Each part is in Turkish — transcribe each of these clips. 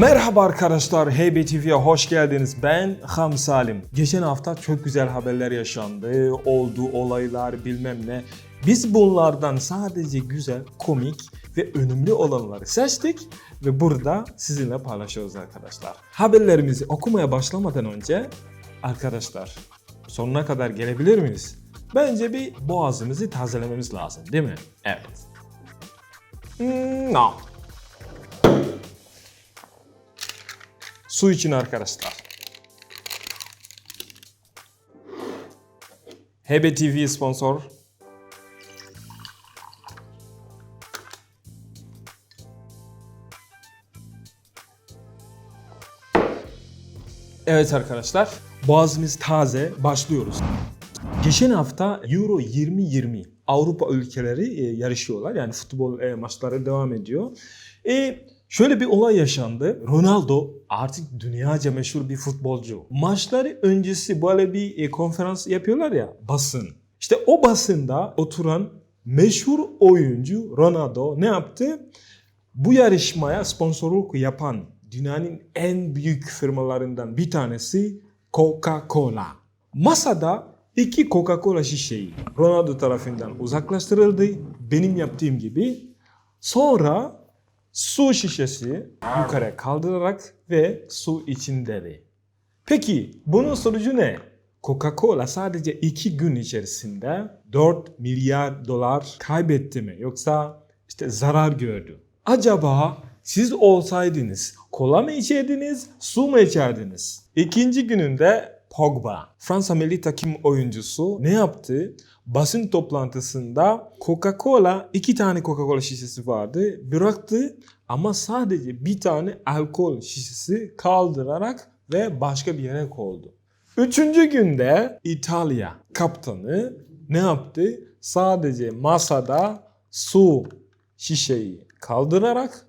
Merhaba arkadaşlar, Heybe TV'ye hoş geldiniz. Ben Ham Salim. Geçen hafta çok güzel haberler yaşandı. Oldu olaylar bilmem ne. Biz bunlardan sadece güzel, komik ve önemli olanları seçtik ve burada sizinle paylaşıyoruz arkadaşlar. Haberlerimizi okumaya başlamadan önce arkadaşlar sonuna kadar gelebilir miyiz? Bence bir boğazımızı tazelememiz lazım değil mi? Evet. Hmm, no. Su için arkadaşlar. Hebe TV sponsor. Evet arkadaşlar, boğazımız taze, başlıyoruz. Geçen hafta Euro 2020 Avrupa ülkeleri e, yarışıyorlar. Yani futbol e, maçları devam ediyor. E, şöyle bir olay yaşandı. Ronaldo artık dünyaca meşhur bir futbolcu. Maçları öncesi böyle bir e, konferans yapıyorlar ya basın. İşte o basında oturan meşhur oyuncu Ronaldo ne yaptı? Bu yarışmaya sponsorluk yapan dünyanın en büyük firmalarından bir tanesi Coca-Cola. Masada iki Coca-Cola şişeyi Ronaldo tarafından uzaklaştırıldı. Benim yaptığım gibi. Sonra su şişesi yukarı kaldırarak ve su içindeydi. Peki bunun sonucu ne? Coca-Cola sadece 2 gün içerisinde 4 milyar dolar kaybetti mi? Yoksa işte zarar gördü. Acaba siz olsaydınız kola mı içerdiniz, su mu içerdiniz? İkinci gününde Pogba, Fransa milli takım oyuncusu ne yaptı? Basın toplantısında Coca-Cola, iki tane Coca-Cola şişesi vardı. Bıraktı ama sadece bir tane alkol şişesi kaldırarak ve başka bir yere koydu. Üçüncü günde İtalya kaptanı ne yaptı? Sadece masada su şişeyi kaldırarak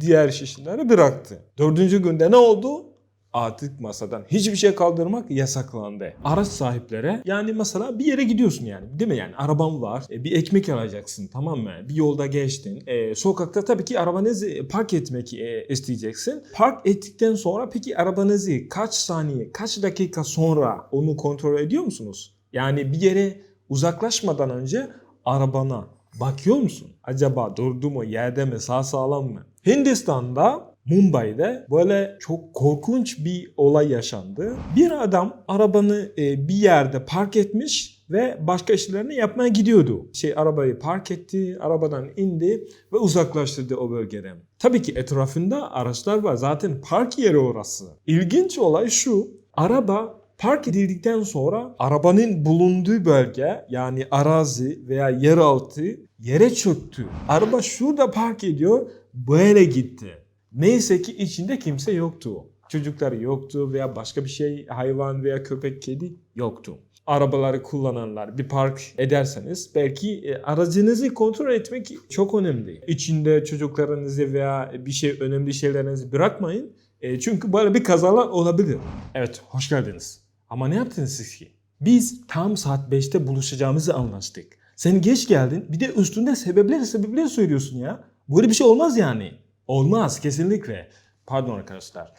diğer şişeleri bıraktı. Dördüncü günde ne oldu? Artık masadan hiçbir şey kaldırmak yasaklandı. Araç sahiplere yani mesela bir yere gidiyorsun yani değil mi yani araban var e, bir ekmek alacaksın tamam mı bir yolda geçtin E, sokakta tabii ki arabanızı park etmek e, isteyeceksin. Park ettikten sonra peki arabanızı kaç saniye kaç dakika sonra onu kontrol ediyor musunuz? Yani bir yere uzaklaşmadan önce arabana bakıyor musun? Acaba durdu mu yerde mi sağ sağlam mı? Hindistan'da Mumbai'de böyle çok korkunç bir olay yaşandı. Bir adam arabanı e, bir yerde park etmiş ve başka işlerini yapmaya gidiyordu. Şey arabayı park etti, arabadan indi ve uzaklaştırdı o bölgeden. Tabii ki etrafında araçlar var. Zaten park yeri orası. İlginç olay şu. Araba Park edildikten sonra arabanın bulunduğu bölge yani arazi veya yeraltı yere çöktü. Araba şurada park ediyor böyle gitti. Neyse ki içinde kimse yoktu. Çocuklar yoktu veya başka bir şey hayvan veya köpek kedi yoktu. Arabaları kullananlar bir park ederseniz belki e, aracınızı kontrol etmek çok önemli. İçinde çocuklarınızı veya bir şey önemli şeylerinizi bırakmayın. E, çünkü böyle bir kazalar olabilir. Evet hoş geldiniz. Ama ne yaptınız siz ki? Biz tam saat 5'te buluşacağımızı anlaştık. Sen geç geldin bir de üstünde sebepleri sebepleri söylüyorsun ya. Böyle bir şey olmaz yani. Olmaz kesinlikle. Pardon arkadaşlar.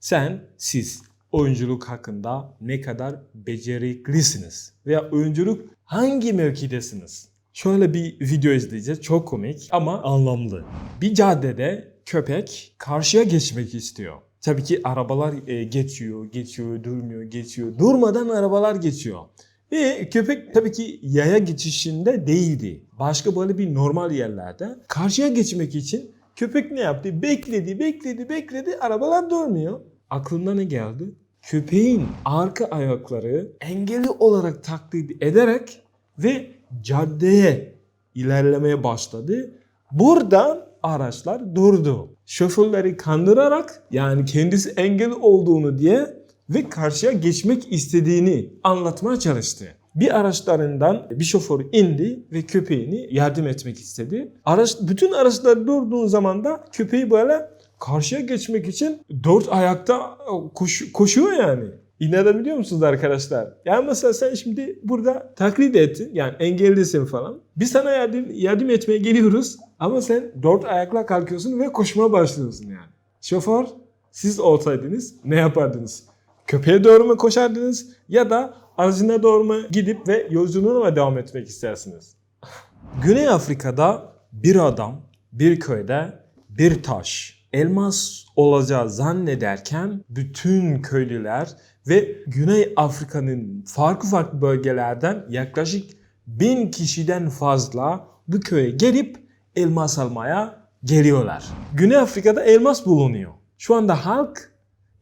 Sen, siz oyunculuk hakkında ne kadar beceriklisiniz veya oyunculuk hangi mevkidesiniz? Şöyle bir video izleyeceğiz. Çok komik ama anlamlı. Bir caddede köpek karşıya geçmek istiyor. Tabii ki arabalar e, geçiyor, geçiyor, durmuyor, geçiyor. Durmadan arabalar geçiyor. Ve köpek tabii ki yaya geçişinde değildi. Başka böyle bir normal yerlerde. Karşıya geçmek için köpek ne yaptı? Bekledi, bekledi, bekledi. Arabalar durmuyor. Aklına ne geldi? Köpeğin arka ayakları engelli olarak taklit ederek ve caddeye ilerlemeye başladı. Buradan araçlar durdu. Şoförleri kandırarak yani kendisi engel olduğunu diye ve karşıya geçmek istediğini anlatmaya çalıştı. Bir araçlarından bir şoför indi ve köpeğini yardım etmek istedi. Araç, bütün araçlar durduğu zaman da köpeği böyle karşıya geçmek için dört ayakta koş, koşuyor yani. İnanabiliyor musunuz arkadaşlar? Yani mesela sen şimdi burada taklit ettin. Yani engellisin falan. Biz sana yardım, yardım etmeye geliyoruz. Ama sen dört ayakla kalkıyorsun ve koşmaya başlıyorsun yani. Şoför siz olsaydınız ne yapardınız? Köpeğe doğru mu koşardınız ya da aracına doğru mu gidip ve yolculuğuna devam etmek istersiniz? Güney Afrika'da bir adam bir köyde bir taş elmas olacağı zannederken bütün köylüler ve Güney Afrika'nın farklı farklı bölgelerden yaklaşık bin kişiden fazla bu köye gelip elmas almaya geliyorlar. Güney Afrika'da elmas bulunuyor. Şu anda halk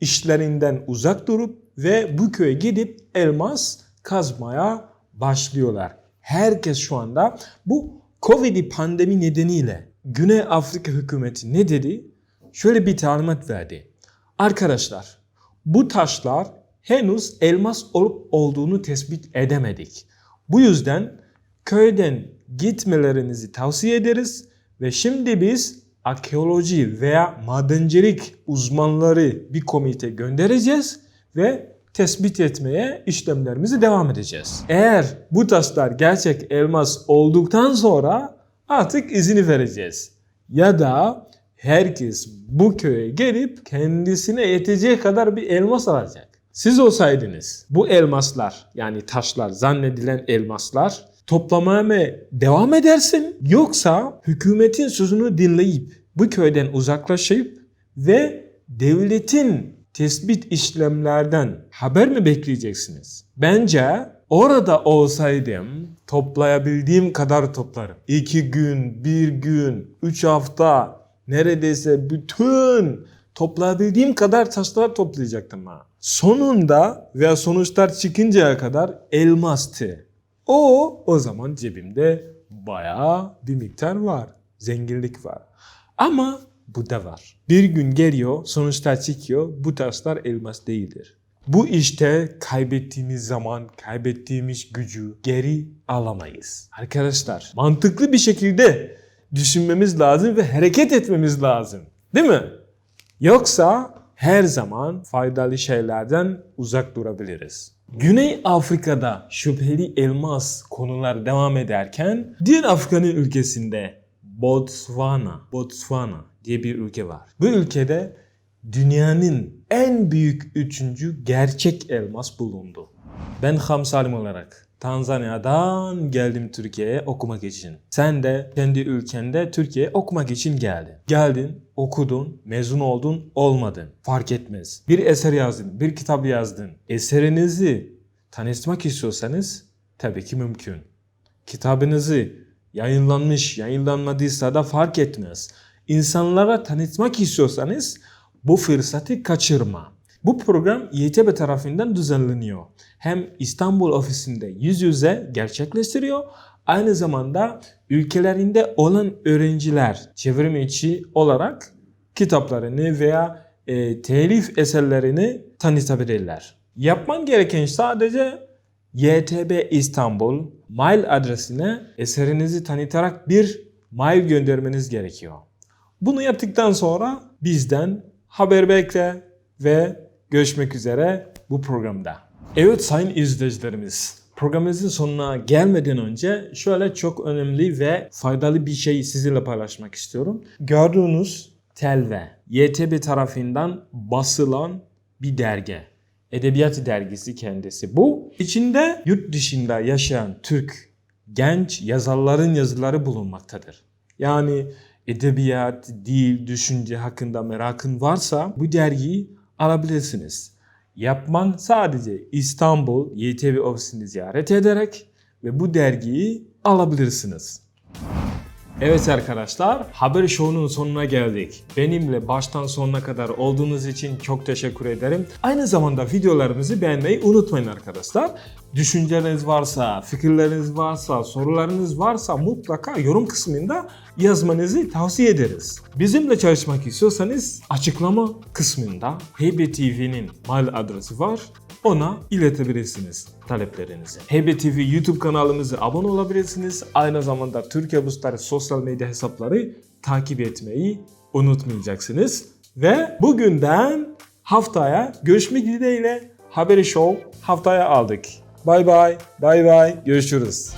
işlerinden uzak durup ve bu köye gidip elmas kazmaya başlıyorlar. Herkes şu anda bu Covid pandemi nedeniyle Güney Afrika hükümeti ne dedi? Şöyle bir talimat verdi. Arkadaşlar bu taşlar henüz elmas olup olduğunu tespit edemedik. Bu yüzden köyden gitmelerinizi tavsiye ederiz ve şimdi biz arkeoloji veya madencilik uzmanları bir komite göndereceğiz ve tespit etmeye işlemlerimizi devam edeceğiz. Eğer bu taşlar gerçek elmas olduktan sonra artık izini vereceğiz. Ya da herkes bu köye gelip kendisine yeteceği kadar bir elmas alacak. Siz olsaydınız bu elmaslar yani taşlar zannedilen elmaslar toplamaya mı devam edersin yoksa hükümetin sözünü dinleyip bu köyden uzaklaşıp ve devletin tespit işlemlerden haber mi bekleyeceksiniz? Bence orada olsaydım toplayabildiğim kadar toplarım. İki gün, bir gün, üç hafta neredeyse bütün toplayabildiğim kadar taşlar toplayacaktım ha. Sonunda veya sonuçlar çıkıncaya kadar elmastı. O o zaman cebimde bayağı bir miktar var. Zenginlik var. Ama bu da var. Bir gün geliyor, sonuçlar çıkıyor. Bu taşlar elmas değildir. Bu işte kaybettiğimiz zaman, kaybettiğimiz gücü geri alamayız. Arkadaşlar mantıklı bir şekilde düşünmemiz lazım ve hareket etmemiz lazım. Değil mi? Yoksa her zaman faydalı şeylerden uzak durabiliriz. Güney Afrika'da şüpheli elmas konular devam ederken diğer Afrika'nın ülkesinde Botswana, Botswana diye bir ülke var. Bu ülkede dünyanın en büyük üçüncü gerçek elmas bulundu. Ben Ham Salim olarak Tanzanya'dan geldim Türkiye'ye okumak için. Sen de kendi ülkende Türkiye'ye okumak için geldin. Geldin, okudun, mezun oldun, olmadın. Fark etmez. Bir eser yazdın, bir kitap yazdın. Eserinizi tanıtmak istiyorsanız tabii ki mümkün. Kitabınızı yayınlanmış, yayınlanmadıysa da fark etmez. İnsanlara tanıtmak istiyorsanız bu fırsatı kaçırma. Bu program YTB tarafından düzenleniyor. Hem İstanbul ofisinde yüz yüze gerçekleştiriyor. Aynı zamanda ülkelerinde olan öğrenciler çevrim içi olarak kitaplarını veya e, telif eserlerini tanıtabilirler. Yapman gereken sadece YTB İstanbul mail adresine eserinizi tanıtarak bir mail göndermeniz gerekiyor. Bunu yaptıktan sonra bizden haber bekle ve görüşmek üzere bu programda. Evet sayın izleyicilerimiz, programımızın sonuna gelmeden önce şöyle çok önemli ve faydalı bir şey sizinle paylaşmak istiyorum. Gördüğünüz Telve, YTB tarafından basılan bir dergi. Edebiyat dergisi kendisi. Bu içinde yurt dışında yaşayan Türk genç yazarların yazıları bulunmaktadır. Yani edebiyat, dil, düşünce hakkında merakın varsa bu dergiyi alabilirsiniz. Yapman sadece İstanbul YTV ofisini ziyaret ederek ve bu dergiyi alabilirsiniz. Evet arkadaşlar, Haber Show'un sonuna geldik. Benimle baştan sonuna kadar olduğunuz için çok teşekkür ederim. Aynı zamanda videolarımızı beğenmeyi unutmayın arkadaşlar. Düşünceleriniz varsa, fikirleriniz varsa, sorularınız varsa mutlaka yorum kısmında yazmanızı tavsiye ederiz. Bizimle çalışmak istiyorsanız açıklama kısmında HBTV'nin mail adresi var ona iletebilirsiniz taleplerinizi. HBTV YouTube kanalımıza abone olabilirsiniz. Aynı zamanda Türkiye Busları sosyal medya hesapları takip etmeyi unutmayacaksınız. Ve bugünden haftaya görüşmek dileğiyle Haberi Show haftaya aldık. Bye bye, bye bye, görüşürüz.